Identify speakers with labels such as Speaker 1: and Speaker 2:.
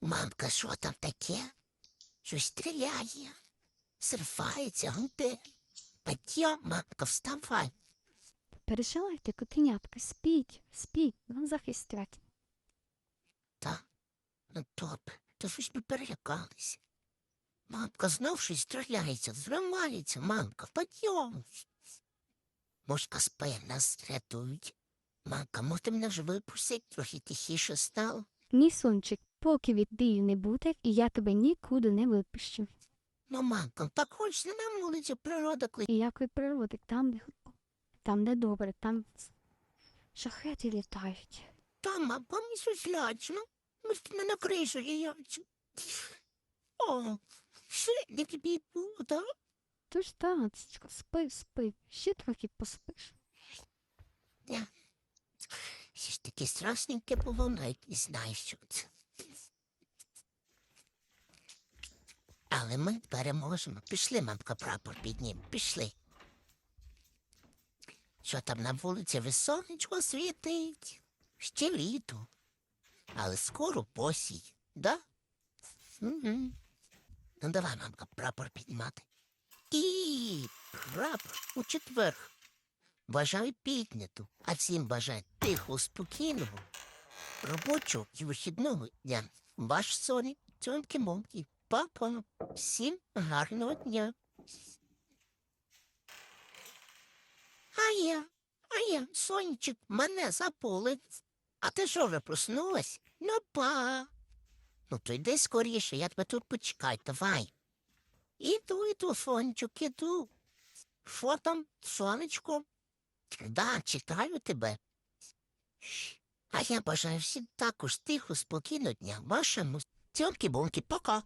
Speaker 1: Мамка, що там таке? Щось стріляє, зривається, гуде. Підйом, мамка, вставай.
Speaker 2: Переживайте, котенятка, спіть, спіть, вам захист свят.
Speaker 1: Та, ну добре, то ж ми перелякалися. Мамка знов щось стріляється, зривається, мамка, підйом. Мошка спає, нас рятують. Мамка, може мене вже випустять, трохи тихіше стало?
Speaker 2: Ні, сончик, поки від дію не буде, і я тебе нікуди не випущу.
Speaker 1: Мамка, так хочеться на вулицю, природа кличе.
Speaker 2: І якої природи, там, де, там, де добре, там шахети літають.
Speaker 1: Там, мамка, мені щось лячно. Ми ж не на кришу яйцю. О, ще не тобі буде.
Speaker 2: Тож танцечко, спи, спи, ще трохи поспиш.
Speaker 1: Я. Ще ж таке страшненьке було, навіть не знаю, що це. Але ми переможемо. Пішли, мамка, прапор піднім. Пішли. Що там на вулиці ви сонечко світить? Ще літо. Але скоро посій, да? Угу. Ну давай, мамка, прапор піднімати. І прапор у четвер. Бажаю підняту, а всім бажаю тихого, спокійного, робочого і вихідного дня. Ваш Соні, цьомки момки папа. Всім гарного дня. А я, а я, сонечек, мене заполить. А ти що вже проснулась? Ну, па. Ну, то йди скоріше, я тебе тут почекаю, давай. Іду, іду, сонечок, іду. Що там, сонечко? Да, чекаю тебе. А я бажаю всім також тихо, спокійного дня. Вашому цьомки-бомки, пока.